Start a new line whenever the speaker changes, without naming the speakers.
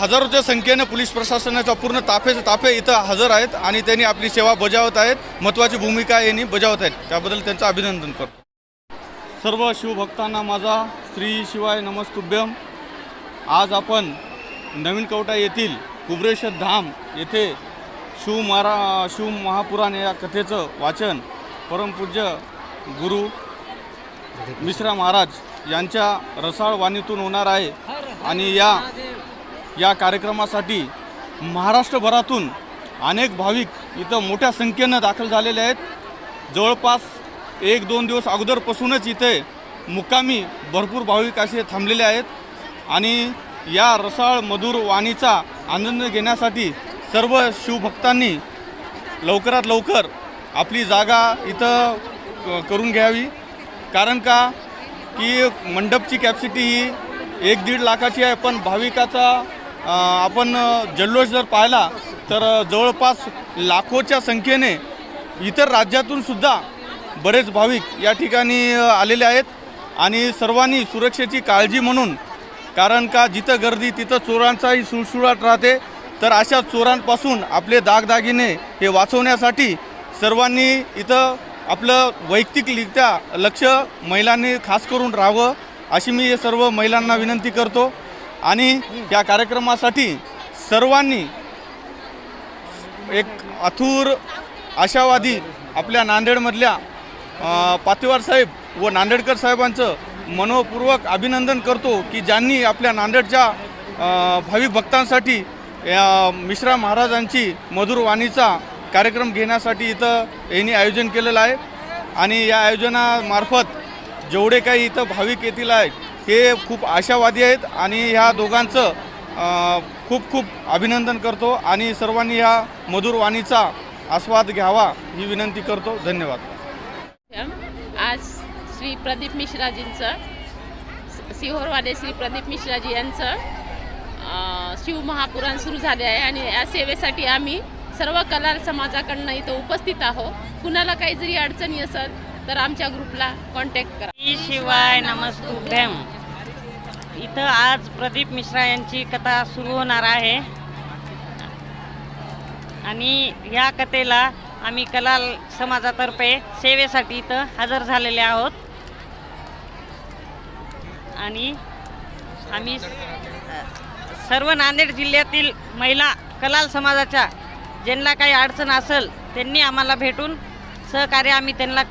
हजारोच्या संख्येनं पोलीस प्रशासनाचा पूर्ण ताफे ताफे इथं हजर आहेत आणि त्यांनी आपली सेवा बजावत आहेत. महत्त्वाची भूमिका यांनी बजावत आहेत. त्याबद्दल त्यांचं अभिनंदन करतो. सर्व शिवभक्तांना माझा श्री शिवाय नमस्तुभ्यम. आज आपण नवीन कवटा येथील कुबरेश्वर धाम येथे शिव महारा शिव महापुराण या कथेचं वाचन परमपूज्य गुरु मिश्रा महाराज यांच्या रसाळ वाणीतून होणार आहे. आणि या या कार्यक्रमासाठी महाराष्ट्रभरातून अनेक भाविक इथं मोठ्या संख्येनं दाखल झालेले आहेत. जवळपास एक दोन दिवस अगोदरपासूनच इथे मुक्कामी भरपूर भाविक असे थांबलेले आहेत आणि या रसाळ मधुर वाणीचा आनंद घेण्यासाठी सर्व शिवभक्तांनी लवकरात लवकर आपली जागा इथं करून घ्यावी. कारण का? की मंडपची कॅपॅसिटी ही एक दीड लाखाची आहे पण भाविकाचा आपण जल्लोष जर पाहिला तर जवळपास लाखोच्या संख्येने इतर राज्यातून सुद्धा बरेच भाविक या ठिकाणी आलेले आहेत. आणि सर्वांनी सुरक्षेची काळजी म्हणून कारण का जिथं गर्दी तिथं चोरांचाही सुळसुळाट राहते तर अशा चोरांपासून आपले दागदागिने हे वाचवण्यासाठी सर्वांनी इथं आपलं वैयक्तिकरित्या लक्ष महिलांनी खास करून राहावं अशी मी हे सर्व महिलांना विनंती करतो. आणि या कार्यक्रमासाठी सर्वांनी एक अथूर आशावादी आपल्या नांदेडमधल्या अ, पातेवार साहेब व नांदेडकर साहेबांचं मनोपूर्वक अभिनंदन करतो की ज्यांनी आपल्या नांदेडच्या भाविक भक्तांसाठी या मिश्रा महाराजांची मधुर वाणीचा कार्यक्रम घेण्यासाठी इथं यांनी आयोजन केलेलं आहे. आणि या आयोजनामार्फत जेवढे काही इथं भाविक येतील आहेत हे खूप आशावादी आहेत आणि ह्या दोघांचं खूप खूप अभिनंदन करतो आणि सर्वांनी ह्या मधुर वाणीचा आस्वाद घ्यावा ही विनंती करतो. धन्यवाद.
आज श्री प्रदीप मिश्राजींचं सिहोरवाले श्री प्रदीप मिश्राजी यांचं शिवमहापुराण सुरू झाले आहे आणि या सेवेसाठी आम्ही सर्व कलार समाजाकडनं इथं उपस्थित आहोत. कुणाला काही जरी अडचणी असेल तर आमच्या ग्रुपला कॉन्टॅक्ट करा.
शिवाय नमस्तुभ्यम इथं आज प्रदीप मिश्रा यांची कथा सुरू होणार आहे. आणि ह्या कथेला आम्ही कलाल समाजातर्फे सेवेसाठी इथं हजर झालेले आहोत. आणि आम्ही सर्व नांदेड जिल्ह्यातील महिला कलाल समाजाच्या ज्यांना काही अडचण असेल त्यांनी आम्हाला भेटून सहकार्य आम्ही त्यांना